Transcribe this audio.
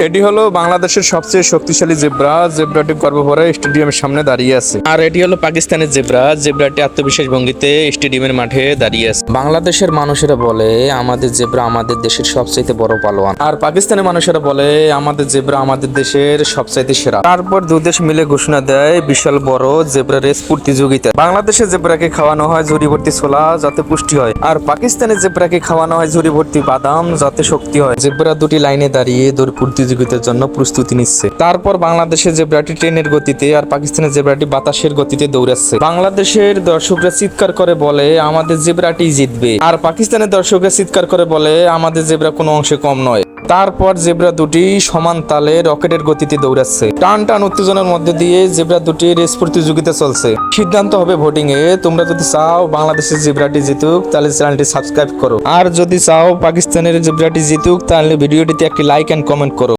এটি হলো বাংলাদেশের সবচেয়ে শক্তিশালী জেব্রা। জেব্রাটি গর্বভরা স্টেডিয়ামের সামনে দাঁড়িয়ে আছে। আর এটি হলো পাকিস্তানের জেব্রা। জেব্রাটি আত্মবিশ্বাস ভঙ্গিতে স্টেডিয়ামের মাঠে দাঁড়িয়ে আছে। বাংলাদেশের মানুষেরা বলে, আমাদের জেব্রা আমাদের দেশের সবচাইতে বড় পালোয়ান। আর পাকিস্তানের মানুষেরা বলে, আমাদের জেব্রা আমাদের দেশের সবচাইতে সেরা। তারপর দু দেশ মিলে ঘোষণা দেয় বিশাল বড় জেব্রা রেস প্রতিযোগিতা। বাংলাদেশের জেব্রাকে খাওয়ানো হয় ঝুড়ি ভর্তি ছোলা যাতে পুষ্টি হয়। আর পাকিস্তানের জেব্রাকে খাওয়ানো হয় ঝুড়ি ভর্তি বাদাম যাতে শক্তি হয়। জেব্রা দুটি লাইনে দাঁড়িয়ে দৌড় প্রতিযোগিতার জন্য প্রস্তুতি নিচ্ছে। তারপর বাংলাদেশের জেব্রাটি ট্রেনের গতিতে আর পাকিস্তানের জেব্রাটি বাতাসের গতিতে দৌড়াচ্ছে। বাংলাদেশের দর্শকরা চিৎকার করে বলে, আমাদের জেব্রাটি জিতবে। আর পাকিস্তানের দর্শকরা চিৎকার করে বলে, আমাদের জেব্রা কোনো অংশে কম নয়। তারপর জেব্রা দুটি সমান তালে রকেটের গতিতে দৌড়াচ্ছে। টান টান উত্তেজনার মধ্যে দিয়ে জেব্রা দুটি রেস প্রতিযোগিতা চলছে। সিদ্ধান্ত হবে ভোটিং এ। তোমরা যদি চাও বাংলাদেশের জেব্রাটি জিতুক, তাহলে চ্যানেলটি সাবস্ক্রাইব করো। আর যদি চাও পাকিস্তানের জেব্রাটি জিতুক, তাহলে ভিডিওটিতে একটি লাইক এন্ড কমেন্ট করো।